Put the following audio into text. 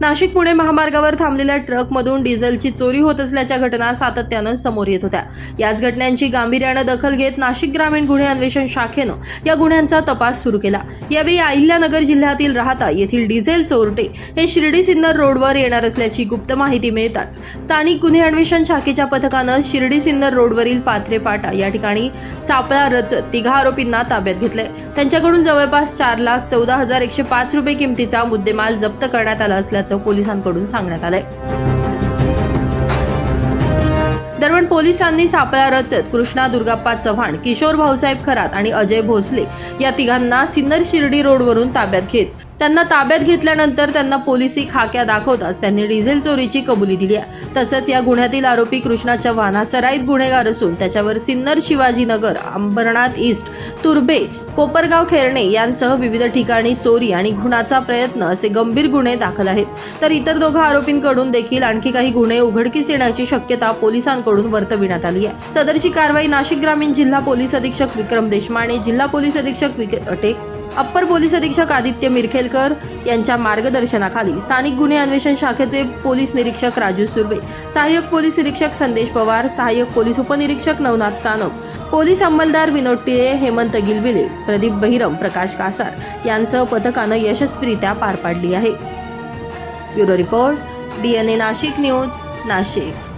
नाशिक पुणे महामार्गावर थांबलेल्या ट्रकमधून डिझेलची चोरी होत असल्याच्या घटना सातत्यानं समोर येत होत्या. याच घटनांची गांभीर्यानं दखल घेत नाशिक ग्रामीण गुन्हे अन्वेषण शाखेनं या गुन्ह्यांचा तपास सुरू केला. यावेळी अहिल्यानगर जिल्ह्यातील राहता येथील डिझेल चोरटे हे शिर्डी सिन्नर रोडवर येणार असल्याची गुप्त माहिती मिळताच स्थानिक गुन्हे अन्वेषण शाखेच्या पथकानं शिर्डी सिन्नर रोडवरील पाथरे पाटा या ठिकाणी सापळा रचत तिघा आरोपींना ताब्यात घेतले त्यांच्याकडून जवळपास चार लाख चौदा हजार एकशे पाच रुपये किमतीचा मुद्देमाल जप्त करण्यात आला असल्याचं पोलिसांकडून सांगण्यात आलंय. दरम्यान पोलिसांनी सापळा रचत कृष्णा दुर्गाप्पा चव्हाण किशोर भाऊसाहेब खरात आणि अजय भोसले या तिघांना सिन्नर शिर्डी रोडवरून ताब्यात घेत त्यांना ताब्यात घेतल्यानंतर त्यांना पोलिसी खाक्या दाखवताच त्यांनी डिझेल चोरीची कबुली दिली आहे. तसंच या गुन्ह्यातील आरोपी कृष्णाच्या चव्हाण सराईत गुन्हेगार असून त्याच्यावर सिन्नर शिवाजीनगर अंबरनाथ ईस्ट तुर्भे कोपरगाव खेरणे यांसह विविध ठिकाणी चोरी आणि खुनाचा प्रयत्न असे गंभीर गुन्हे दाखल आहेत. तर इतर दोघा आरोपींकडून देखील आणखी काही गुन्हे उघडकीस येण्याची शक्यता पोलिसांकडून वर्तविण्यात आली आहे. सदरची कारवाई नाशिक ग्रामीण जिल्हा पोलीस अधीक्षक विक्रम देशमाने जिल्हा पोलीस अधीक्षक विक- अटेक अप्पर पोलीस अधीक्षक आदित्य मिरखेलकर यांच्या मार्गदर्शनाखाली स्थानिक गुन्हे अन्वेषण शाखेचे पोलीस निरीक्षक राजू सुर्वे सहाय्यक पोलीस निरीक्षक संदेश पवार सहाय्यक पोलीस उपनिरीक्षक नवनाथ सानप पोलीस अंमलदार विनोद टिळे हेमंत गिलबिले प्रदीप बहिरम प्रकाश कासार यांसह पथकानं यशस्वीरित्या पार पाडली आहे. Bureau report DNA Nashik news Nashik.